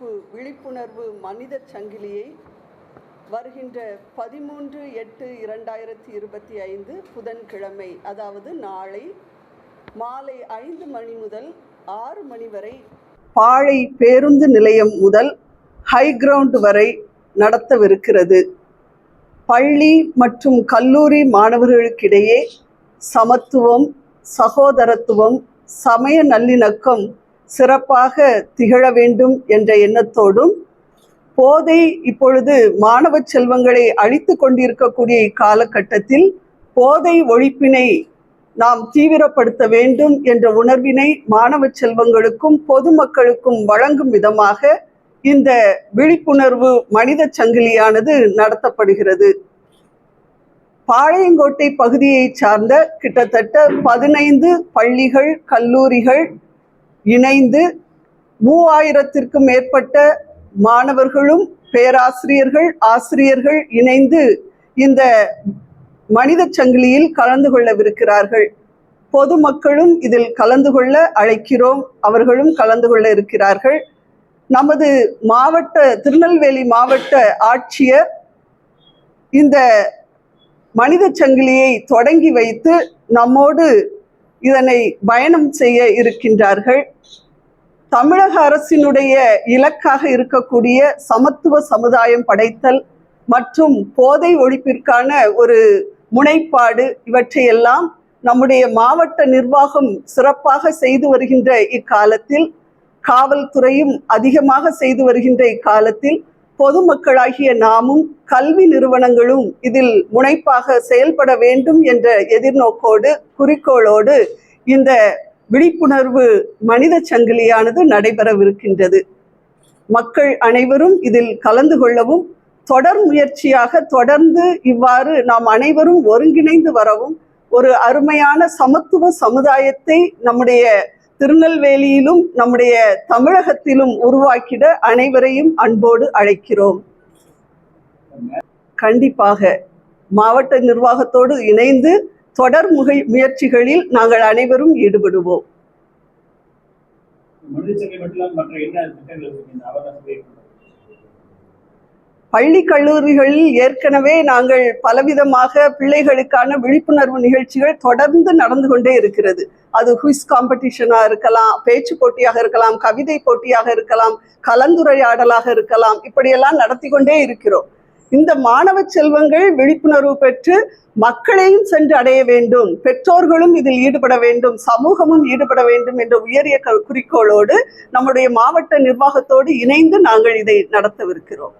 விழிப்புணர்வு மனித சங்கிலியை வருகின்ற பதிமூன்று எட்டு இரண்டாயிரத்தி இருபத்தி ஐந்து புதன்கிழமை அதாவது நாளை மாலை ஐந்து மணி முதல் ஆறு மணி வரை பாழை பேருந்து நிலையம் முதல் ஹை கிரவுண்ட் வரை நடத்தவிருக்கிறது. பள்ளி மற்றும் கல்லூரி மாணவர்களுக்கிடையே சமத்துவம் சகோதரத்துவம் சமய நல்லிணக்கம் சிறப்பாக திகழ வேண்டும் என்ற எண்ணத்தோடும் போதை இப்பொழுது மாணவ செல்வங்களை அழித்து கொண்டிருக்கக்கூடிய இக்காலகட்டத்தில் போதை ஒழிப்பினை நாம் தீவிரப்படுத்த வேண்டும் என்ற உணர்வினை மாணவ செல்வங்களுக்கும் பொதுமக்களுக்கும் வழங்கும் விதமாக இந்த விழிப்புணர்வு மனித சங்கிலியானது நடத்தப்படுகிறது. பாளையங்கோட்டை பகுதியை சார்ந்த கிட்டத்தட்ட பதினைந்து பள்ளிகள் கல்லூரிகள் இணைந்து மூவாயிரத்திற்கும் மேற்பட்ட மாணவர்களும் பேராசிரியர்கள் ஆசிரியர்கள் இணைந்து இந்த மனித சங்கிலியில் கலந்து கொள்ளவிருக்கிறார்கள். பொதுமக்களும் இதில் கலந்து கொள்ள அழைக்கிறோம். அவர்களும் கலந்து கொள்ள இருக்கிறார்கள். நமது மாவட்ட திருநெல்வேலி மாவட்ட ஆட்சியர் இந்த மனித சங்கிலியை தொடங்கி வைத்து நம்மோடு இதனை பயணம் செய்ய இருக்கின்றார்கள். தமிழக அரசினுடைய இலக்காக இருக்கக்கூடிய சமத்துவ சமுதாயம் படைத்தல் மற்றும் போதை ஒழிப்பிற்கான ஒரு முனைப்பாடு இவற்றையெல்லாம் நம்முடைய மாவட்ட நிர்வாகம் சிறப்பாக செய்து வருகின்ற இக்காலத்தில் காவல்துறையும் அதிகமாக செய்து வருகின்ற இக்காலத்தில் பொதுமக்களாகிய நாமும் கல்வி நிறுவனங்களும் இதில் முனைப்பாக செயல்பட வேண்டும் என்ற எதிர்நோக்கோடு குறிக்கோளோடு இந்த விழிப்புணர்வு மனித சங்கிலியானது நடைபெறவிருக்கின்றது. மக்கள் அனைவரும் இதில் கலந்து கொள்ளவும் தொடர் முயற்சியாக தொடர்ந்து இவ்வாறு நாம் அனைவரும் ஒருங்கிணைந்து வரவும் ஒரு அருமையான சமத்துவ சமுதாயத்தை நம்முடைய திருநெல்வேலியிலும் நம்முடைய தமிழகத்திலும் உருவாக்கிட அனைவரையும் அன்போடு அழைக்கிறோம். கண்டிப்பாக மாவட்ட நிர்வாகத்தோடு இணைந்து தொடர் முகை முயற்சிகளில் நாங்கள் அனைவரும் ஈடுபடுவோம். பள்ளி கல்லூரிகளில் ஏற்கனவே நாங்கள் பலவிதமாக பிள்ளைகளுக்கான விழிப்புணர்வு நிகழ்ச்சிகள் தொடர்ந்து நடந்து கொண்டே இருக்கிறது. அது குவிஸ் காம்படிஷனாக இருக்கலாம் பேச்சு போட்டியாக இருக்கலாம் கவிதை போட்டியாக இருக்கலாம் கலந்துரையாடலாக இருக்கலாம் இப்படியெல்லாம் நடத்தி கொண்டே இருக்கிறோம். இந்த மாணவ செல்வங்கள் விழிப்புணர்வு பெற்று மக்களையும் சென்று அடைய வேண்டும். பெற்றோர்களும் இதில் ஈடுபட வேண்டும். சமூகமும் ஈடுபட வேண்டும் என்ற உயரிய குறிக்கோளோடு நம்முடைய மாவட்ட நிர்வாகத்தோடு இணைந்து நாங்கள் இதை நடத்தவிருக்கிறோம்.